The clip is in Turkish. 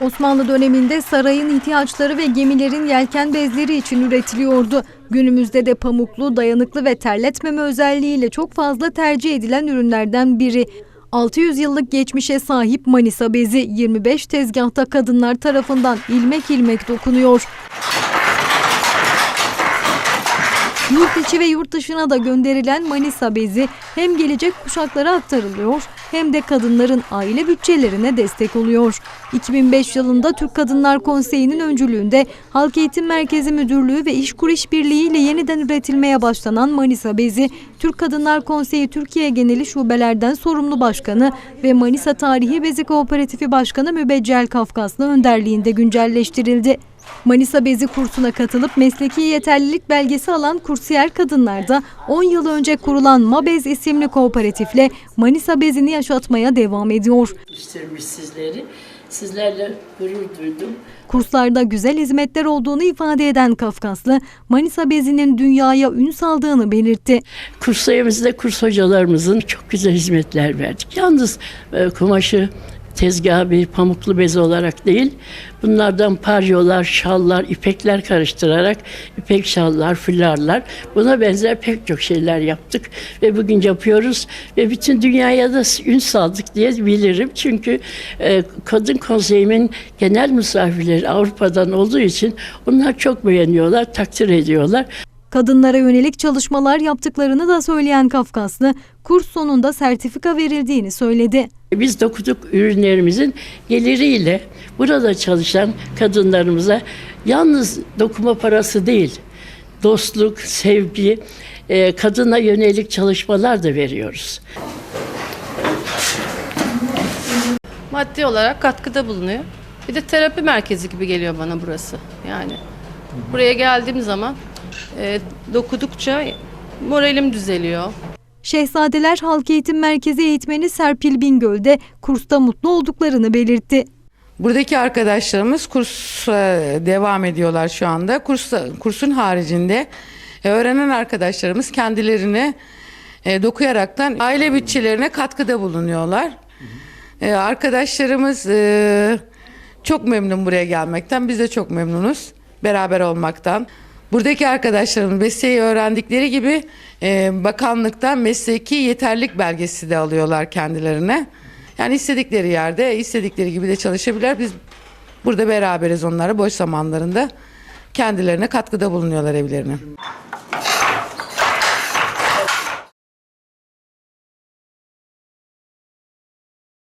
Osmanlı döneminde sarayın ihtiyaçları ve gemilerin yelken bezleri için üretiliyordu. Günümüzde de pamuklu, dayanıklı ve terletmeme özelliğiyle çok fazla tercih edilen ürünlerden biri. 600 yıllık geçmişe sahip Manisa bezi 25 tezgahta kadınlar tarafından ilmek ilmek dokunuyor. Yurt içi ve yurt dışına da gönderilen Manisa bezi hem gelecek kuşaklara aktarılıyor hem de kadınların aile bütçelerine destek oluyor. 2005 yılında Türk Kadınlar Konseyi'nin öncülüğünde Halk Eğitim Merkezi Müdürlüğü ve İşkur İşbirliği ile yeniden üretilmeye başlanan Manisa bezi, Türk Kadınlar Konseyi Türkiye Geneli Şubelerden sorumlu başkanı ve Manisa Tarihi Bezi Kooperatifi Başkanı Mübeccel Kafkaslı önderliğinde güncelleştirildi. Manisa bezi kursuna katılıp mesleki yeterlilik belgesi alan kursiyer kadınlar da 10 yıl önce kurulan Mabez isimli kooperatifle Manisa bezini yaşatmaya devam ediyor. yetiştirmiş sizleri. Sizlerle gurur duydum. Kurslarda güzel hizmetler olduğunu ifade eden Kafkaslı, Manisa bezinin dünyaya ün saldığını belirtti. Kurslarımızda kurs hocalarımızın çok güzel hizmetler verdik. Yalnız e, kumaşı tezgahı bir pamuklu bez olarak değil, bunlardan paryolar, şallar, ipekler karıştırarak ipek şallar, fularlar, buna benzer pek çok şeyler yaptık ve bugün yapıyoruz ve bütün dünyaya da ün saldık diye bilirim. Çünkü e, Kadın Konseyimin genel misafirleri Avrupa'dan olduğu için onlar çok beğeniyorlar, takdir ediyorlar. Kadınlara yönelik çalışmalar yaptıklarını da söyleyen Kafkaslı, kurs sonunda sertifika verildiğini söyledi. Biz dokuduk ürünlerimizin geliriyle burada çalışan kadınlarımıza yalnız dokuma parası değil, dostluk, sevgi, e, kadına yönelik çalışmalar da veriyoruz. maddi olarak katkıda bulunuyor. Bir de terapi merkezi gibi geliyor bana burası. Yani buraya geldiğim zaman e, dokudukça moralim düzeliyor. Şehzadeler Halk Eğitim Merkezi eğitmeni Serpil Bingöl de kursta mutlu olduklarını belirtti. Buradaki arkadaşlarımız kursa devam ediyorlar şu anda. Kursa, kursun haricinde e, öğrenen arkadaşlarımız kendilerini e, dokuyaraktan aile bütçelerine katkıda bulunuyorlar. E, arkadaşlarımız çok memnun buraya gelmekten. Biz de çok memnunuz beraber olmaktan. Buradaki arkadaşlarımız mesleği öğrendikleri gibi e, bakanlıktan mesleki yeterlilik belgesi de alıyorlar kendilerine. Yani istedikleri yerde istedikleri gibi de çalışabilirler. Biz burada beraberiz onlara boş zamanlarında kendilerine katkıda bulunuyorlar evlerine.